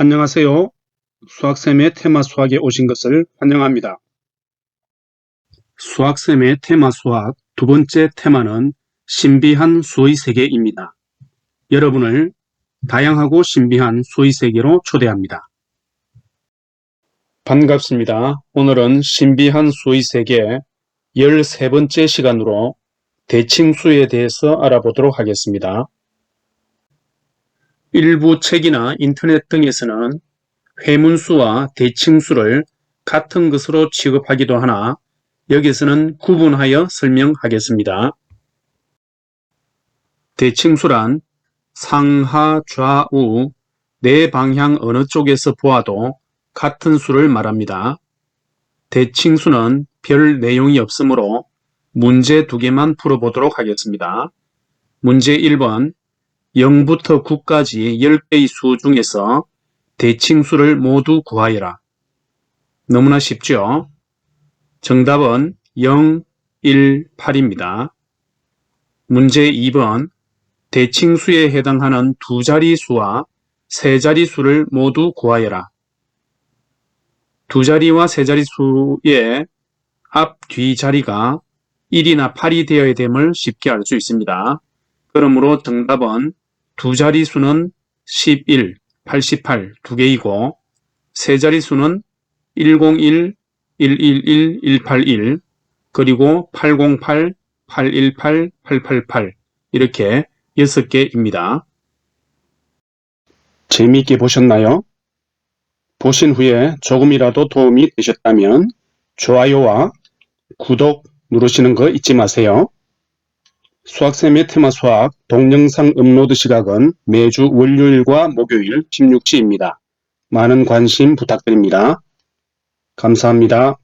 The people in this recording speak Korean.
안녕하세요. 수학쌤의 테마 수학에 오신 것을 환영합니다. 수학쌤의 테마 수학 두 번째 테마는 신비한 수의 세계입니다. 여러분을 다양하고 신비한 수의 세계로 초대합니다. 반갑습니다. 오늘은 신비한 수의 세계 13번째 시간으로 대칭수에 대해서 알아보도록 하겠습니다. 일부 책이나 인터넷 등에서는 회문수와 대칭수를 같은 것으로 취급하기도 하나 여기서는 구분하여 설명하겠습니다. 대칭수란 상하 좌우 네 방향 어느 쪽에서 보아도 같은 수를 말합니다. 대칭수는 별 내용이 없으므로 문제 두 개만 풀어보도록 하겠습니다. 문제 1번 0부터 9까지 10개의 수 중에서 대칭수를 모두 구하여라. 너무나 쉽죠? 정답은 0, 1, 8입니다. 문제 2번 대칭수에 해당하는 두 자리 수와 세 자리 수를 모두 구하여라. 두 자리와 세 자리 수의 앞, 뒤 자리가 1이나 8이 되어야 됨을 쉽게 알 수 있습니다. 그러므로 정답은 두 자리 수는 11, 88 두 개이고 세 자리 수는 101, 111, 181 그리고 808, 818, 888 이렇게 6개입니다. 재미있게 보셨나요? 보신 후에 조금이라도 도움이 되셨다면 좋아요와 구독 누르시는 거 잊지 마세요. 수학쌤의 테마 수학 동영상 업로드 시각은 매주 월요일과 목요일 16시입니다. 많은 관심 부탁드립니다. 감사합니다.